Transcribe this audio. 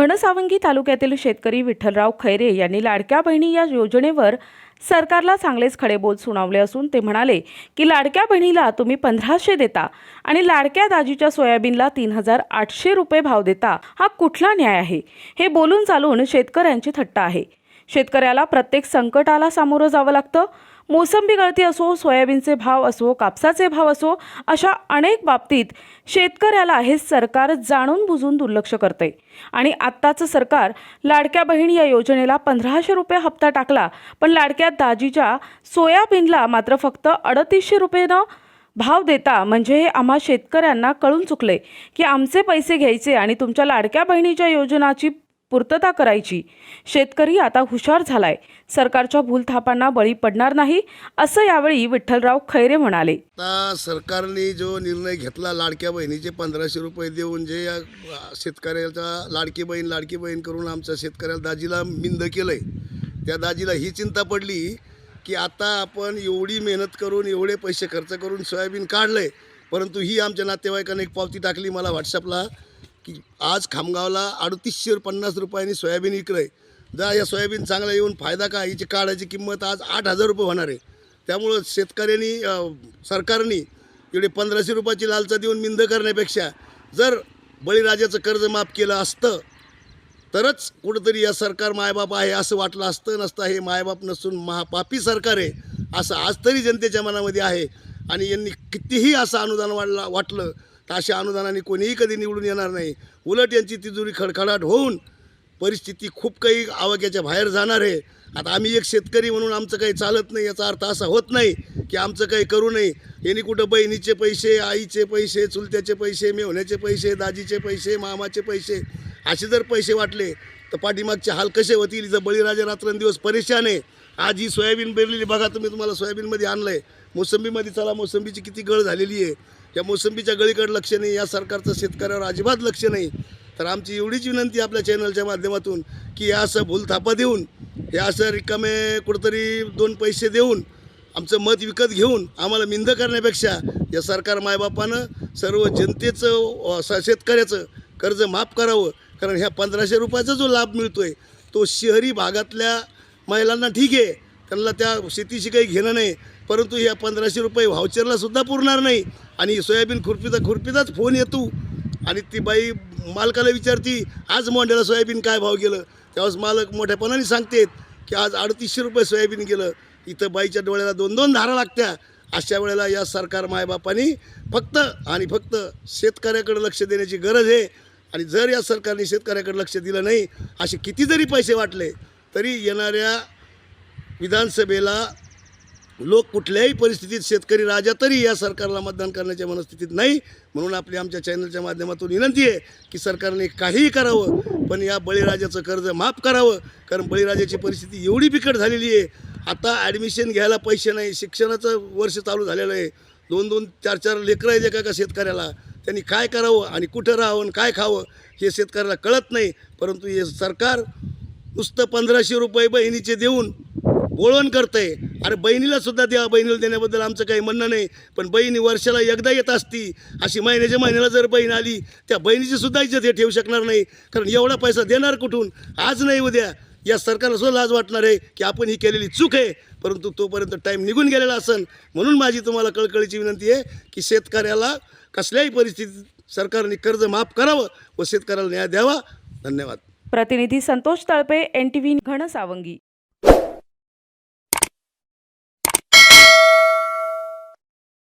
घनसावंगी तालुक्यातील शेतकरी विठ्ठलराव खैरे यांनी लाडक्या बहिणी या योजनेवर सरकारला चांगलेच खडेबोल सुनावले असून ते म्हणाले की लाडक्या बहिणीला तुम्ही पंधराशे देता आणि लाडक्या दाजीच्या सोयाबीनला तीन हजार आठशे रुपये भाव देता हा कुठला न्याय आहे? हे बोलून चालून शेतकऱ्यांची थट्टा आहे. शेतकऱ्याला प्रत्येक संकटाला सामोरं जावं लागतं. मोसंबी गळती असो सोयाबीनचे भाव असो कापसाचे भाव असो अशा अनेक बाबतीत शेतकऱ्याला हे सरकार जाणून बुजून दुर्लक्ष करते आणि आत्ताचं सरकार लाडक्या बहीण या योजनेला पंधराशे रुपये हप्ता टाकला पण लाडक्या दाजीच्या सोयाबीनला मात्र फक्त अडतीसशे रुपयेनं भाव देता म्हणजे हे आम्हा शेतकऱ्यांना कळून चुकले की आमचे पैसे घ्यायचे आणि तुमच्या लाडक्या बहिणीच्या योजनाची पूर्तता करायची. शेतकरी आता हुशार झालाय. सरकारच्या भूलथापांना बळी पडणार नाही असं यावेळी विठ्ठलराव खैरे म्हणाले. आता सरकारने जो निर्णय घेतला लाडक्या बहिणीचे पंधराशे रुपये देऊन जे या शेतकऱ्याचा लाडकी बहीण लाडकी बहीण करून आमच्या शेतकऱ्याला दाजीला मिंद केलं आहे त्या दाजीला ही चिंता पडली की आता आपण एवढी मेहनत करून एवढे पैसे खर्च करून सोयाबीन काढलं आहे परंतु ही आमच्या नातेवाईकांनी एक पावती टाकली मला व्हॉट्सअपला की आज खामगावला अडतीसशे पन्नास रुपयांनी सोयाबीन विक्रय. आहे जा या सोयाबीन चांगला येऊन फायदा का? याची काढायची किंमत आज आठ हजार रुपये होणार आहे. त्यामुळं शेतकऱ्यांनी सरकारने एवढे पंधराशे रुपयाची लालचा देऊन मिंद करण्यापेक्षा जर बळीराजाचं कर्ज माफ केलं असतं तरच कुठंतरी या सरकार मायबाप आहे असं वाटलं असतं नसतं हे मायबाप नसून महापापी सरकार आहे असं आज तरी जनतेच्या मनामध्ये आहे. आणि यांनी कितीही असं अनुदान वाढला वाटलं अशा अनुदानाने कोणीही कधी निवडून येणार नाही. उलट यांची तिजोरी खडखडाट होऊन परिस्थिती खूप काही आवाक्याच्या बाहेर जाणार आहे. आता आम्ही एक शेतकरी म्हणून आमचं काही चालत नाही याचा अर्थ असा होत नाही की आमचं काही करू नये. यांनी कुठं बहिणीचे पैसे आईचे पैसे चुलत्याचे पैसे मेवण्याचे पैसे दाजीचे पैसे मामाचे पैसे असे जर पैसे वाटले तर पाठीमागचे हाल कसे होतील? इथं बळीराजा रात्रंदिवस परेशान आहे. आज ही सोयाबीन पेरलेली बघा तुम्ही तुम्हाला सोयाबीनमध्ये आणलं आहे मोसंबीमध्ये चला मोसंबीची किती गळ झालेली आहे. या मोसंबीच्या गळीकडे लक्ष नाही या सरकारचं शेतकऱ्यावर अजिबात लक्ष नाही. तर आमची एवढीच विनंती आपल्या चॅनलच्या माध्यमातून की या असं भूलथापा देऊन हे असं रिकामे कुठंतरी दोन पैसे देऊन आमचं मत विकत घेऊन आम्हाला मिंद करण्यापेक्षा या सरकार मायबापानं सर्व जनतेचं शेतकऱ्याचं कर्ज माफ करावं. कारण ह्या पंधराशे रुपयाचा जो लाभ मिळतो आहे तो शहरी भागातल्या महिलांना ठीक आहे. त्यांना त्या शेतीशी काही घेणं नाही. परंतु ह्या पंधराशे रुपये व्हाउचरला सुद्धा पुरणार नाही. आणि सोयाबीन खुरपीचा खुरपीचाच फोन येतो. आणि ती बाई मालकाला विचारती आज मोंड्याला सोयाबीन काय भाव गेलं? त्यावेळेस मालक मोठ्यापणाने सांगतेत की आज अडतीसशे रुपये सोयाबीन गेलं. इथं बाईच्या डोळ्याला दोन दोन धारा लागत्या. अशा वेळेला या सरकार मायबापानी फक्त आणि फक्त शेतकऱ्याकडे लक्ष देण्याची गरज आहे. आणि जर या सरकारने शेतकऱ्याकडे लक्ष दिलं नाही असे किती जरी पैसे वाटले तरी येणाऱ्या विधानसभेला लोक कुठल्याही परिस्थितीत शेतकरी राजा तरी या सरकारला मतदान करण्याच्या मनस्थितीत नाही. म्हणून आपली आमच्या चॅनलच्या माध्यमातून विनंती आहे की सरकारने काहीही करावं पण या बळीराजाचं कर्ज माफ करावं कारण बळीराजाची परिस्थिती एवढी बिकट झालेली आहे. आता ॲडमिशन घ्यायला पैसे नाही शिक्षणाचं वर्ष चालू झालेलं आहे. दोन दोन चार चार लेकरं आहेत एका का शेतकऱ्याला. त्यांनी काय करावं आणि कुठं राहावं आणि काय खावं हे शेतकऱ्याला कळत नाही. परंतु हे सरकार नुसतं पंधराशे रुपये बहिणीचे देऊन गोळवण करतंय. अरे बहिणीला सुद्धा द्या बहिणीला देण्याबद्दल आमचं काही म्हणणं नाही. पण बहिणी वर्षाला एकदा येत असती अशी महिन्याच्या महिन्याला जर बहीण आली त्या बहिणीची सुद्धा इज्जत हे ठेवू शकणार नाही. कारण एवढा पैसा देणार कुठून? आज नाही उद्या. या सरकारला सुद्धा लाज वाटणार आहे की आपण ही केलेली चूक आहे. परंतु तोपर्यंत टाईम निघून गेलेला असन. म्हणून माझी तुम्हाला कळकळीची विनंती आहे की शेतकऱ्याला कसल्याही परिस्थितीत सरकारने कर्ज माफ करावं व शेतकऱ्याला न्याय द्यावा. धन्यवाद. प्रतिनिधी Santosh Talpe N T V Ghansawangi.